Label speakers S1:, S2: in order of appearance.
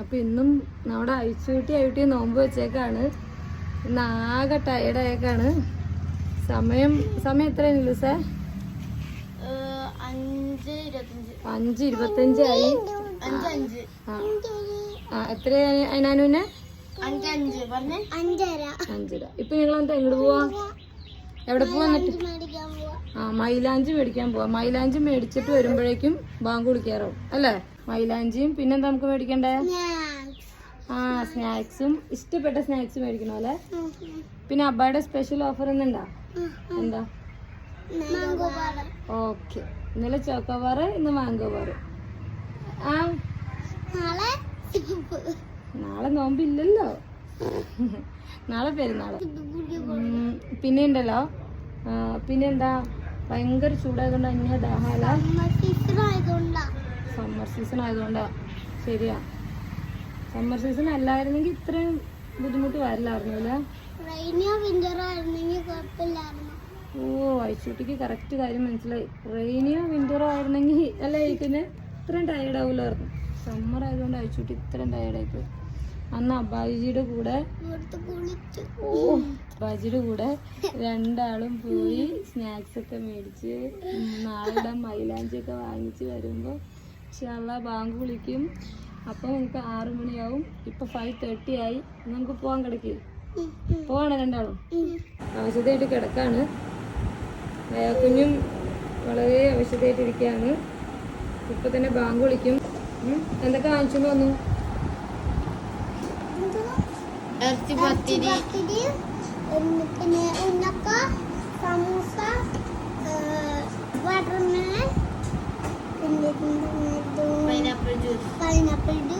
S1: അപ്പൊ ഇന്നും നമ്മുടെ അഴിച്ചുകൂട്ടി അഴിട്ടി നോമ്പ് വെച്ചേക്കാണ്. ഇന്ന് ആകെ ടയർഡായേക്കാണ് സമയം സമയം എത്രയാണ് ലൂസേ
S2: അഞ്ച് ഇരുപത്തഞ്ച്.
S1: അഞ്ച് ഇരുപത്തഞ്ചായി. ആ ആ എത്രയായി അതിനാനുവിനെ
S2: അഞ്ചര.
S1: ഇപ്പൊ നിങ്ങൾ എന്താ എങ്ങോട്ട് പോവാ? എവിടെ പോവാ എന്നിട്ട്?
S2: പോവാ
S1: ആ മൈലാഞ്ചി മേടിക്കാൻ പോവാം. മൈലാഞ്ചി മേടിച്ചിട്ട് വരുമ്പോഴേക്കും ബാങ്ക് കുടിക്കാറാവും അല്ലേ? മൈലാഞ്ചിയും പിന്നെന്താ നമുക്ക് മേടിക്കണ്ടേ? ആ സ്നാക്സും. ഇഷ്ടപ്പെട്ട സ്നാക്സ് മേടിക്കണോ അല്ലേ? പിന്നെ അബ്ബായുടെ സ്പെഷ്യൽ ഓഫർ ഒന്നുണ്ടാ? എന്താ? ഓക്കെ ഇന്നലെ ചോക്കോബാർ ഇന്ന് മാംഗോ ബാർ ആ?
S2: നാളെ
S1: നോമ്പില്ലല്ലോ. നാളെ പെരുന്നാൾ. പിന്നെ ഉണ്ടല്ലോ. പിന്നെന്താ? ഭയങ്കര ചൂടായതുകൊണ്ട് അന്യ ദാഹാല സമ്മർ സീസൺ ആയതുകൊണ്ടാ. ശരിയാ. സമ്മർ സീസൺ അല്ലായിരുന്നെങ്കിൽ ഇത്രയും ബുദ്ധിമുട്ട് വരില്ലായിരുന്നു അല്ലേ?
S2: റെയിനിയോ വിന്ററോ ആയിരുന്നെങ്കിൽ
S1: ഓ ഐശൂട്ടിക്ക് കറക്റ്റ് കാര്യം മനസ്സിലായി. റെയിനിയോ വിന്ററോ ആയിരുന്നെങ്കിൽ അല്ലേ ഇതിന് ഇത്രയും ടയേർഡ് ആവില്ലായിരുന്നു സമ്മർ ആയതുകൊണ്ട് ഐശൂട്ടി ഇത്രയും ടയേർഡായി പോയി. അന്ന് അബ്ബാജിയുടെ കൂടെ ഓ അബ്ബാജിയുടെ കൂടെ രണ്ടാളും പോയി സ്നാക്സ് ഒക്കെ മേടിച്ച് നാളെ മൈലാഞ്ചി ഒക്കെ വാങ്ങിച്ച് വരുമ്പോൾ ഇൻഷാല്ലാ ബാങ്ക് വിളിക്കും. അപ്പം നമുക്ക് ആറു മണിയാവും. ഇപ്പൊ ഫൈവ് തേർട്ടി ആയി. നമുക്ക് പോവാൻ കിടക്കി. പോവാണ് രണ്ടാളും. അവശതയായിട്ട് കിടക്കാണ്. കുഞ്ഞും വളരെ ആവശ്യമായിട്ടിരിക്കുകയാണ് ഇപ്പൊ തന്നെ ബാങ്ക് വിളിക്കും. എന്തൊക്കെ വാങ്ങിച്ചോണ്ട് വന്നു?
S2: ഇറച്ചി പത്തിരി പിന്നെ ഉന്നക്ക സമൂസ വാട്ടർമെലൺ പിന്നെ പൈനാപ്പിൾ ജ്യൂസ് പൈനാപ്പിൾ